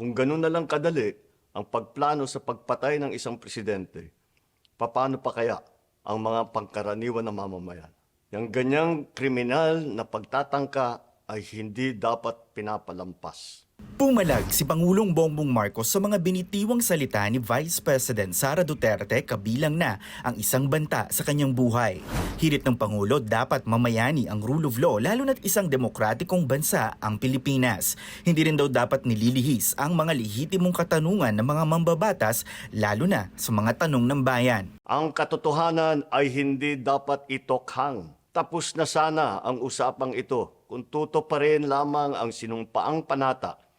Kung ganun na lang kadali ang pagplano sa pagpatay ng isang presidente, paano pa kaya ang mga pangkaraniwan na mamamayan? Yang ganyang kriminal na pagtatangka ay hindi dapat pinapalampas. Pumalag si Pangulong Bongbong Marcos sa mga binitiwang salita ni Vice President Sara Duterte kabilang na ang isang banta sa kanyang buhay. Hirit ng Pangulo dapat mamayani ang rule of law lalo na't isang demokratikong bansa ang Pilipinas. Hindi rin daw dapat nililihis ang mga lehitimong katanungan ng mga mambabatas lalo na sa mga tanong ng bayan. Ang katotohanan ay hindi dapat itokhang. Tapos na sana ang usapang ito kung tuto pa rin lamang ang sinumpaang panata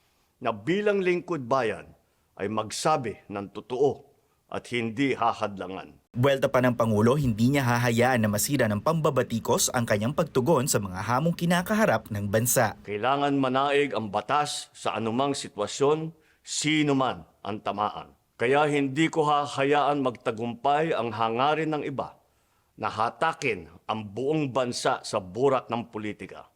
na bilang lingkod bayan ay magsabi ng totoo at hindi hahadlangan. Buwelta pa ng Pangulo, hindi niya hahayaan na masira ng pambabatikos ang kanyang pagtugon sa mga hamong kinakaharap ng bansa. Kailangan manaig ang batas sa anumang sitwasyon, sino man ang tamaan. Kaya hindi ko hahayaan magtagumpay ang hangarin ng iba na hatakin ang buong bansa sa burak ng politika.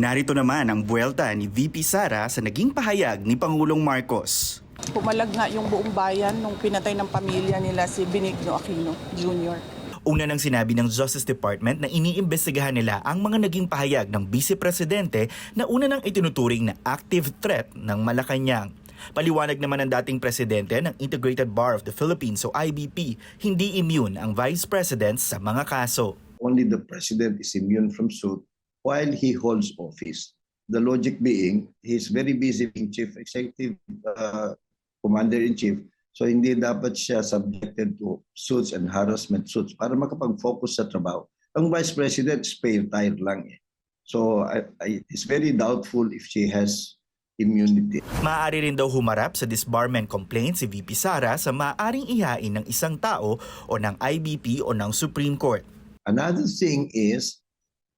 Narito naman ang buwelta ni VP Sara sa naging pahayag ni Pangulong Marcos. Pumalag nga yung buong bayan nung pinatay ng pamilya nila si Benigno Aquino Jr. Una nang sinabi ng Justice Department na iniimbestigahan nila ang mga naging pahayag ng Vice Presidente na una nang itinuturing na active threat ng Malacanang. Paliwanag naman ng dating presidente ng Integrated Bar of the Philippines o IBP, hindi immune ang Vice President sa mga kaso. only the president is immune from suit while he holds office. The logic being, he's very busy being chief executive uh, commander-in-chief, so hindi dapat siya subjected to suits and harassment suits para makapag-focus sa trabaho. Ang vice president, spare tire lang eh. So I, I, it's very doubtful if she has immunity. Maaari rin daw humarap sa disbarment complaint si VP Sara sa maaring ihain ng isang tao o ng IBP o ng Supreme Court. Another thing is,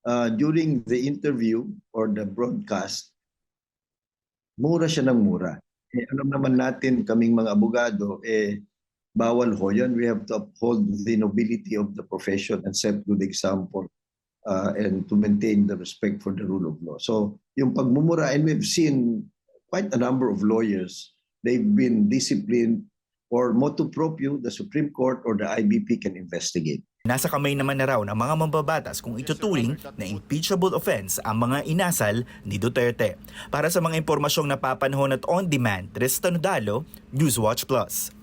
uh, during the interview or the broadcast, mura siya ng mura. Eh, alam naman natin, kaming mga abogado, eh, bawal ho yun. We have to uphold the nobility of the profession and set good example uh, and to maintain the respect for the rule of law. So, yung pagmumura, and we've seen quite a number of lawyers, they've been disciplined or motu proprio, the Supreme Court or the IBP can investigate. Nasa kamay naman na raw ng mga mambabatas kung ituturing na impeachable offense ang mga inasal ni Duterte. Para sa mga impormasyong napapanahon at on-demand, Tristan Dalo, Newswatch Plus.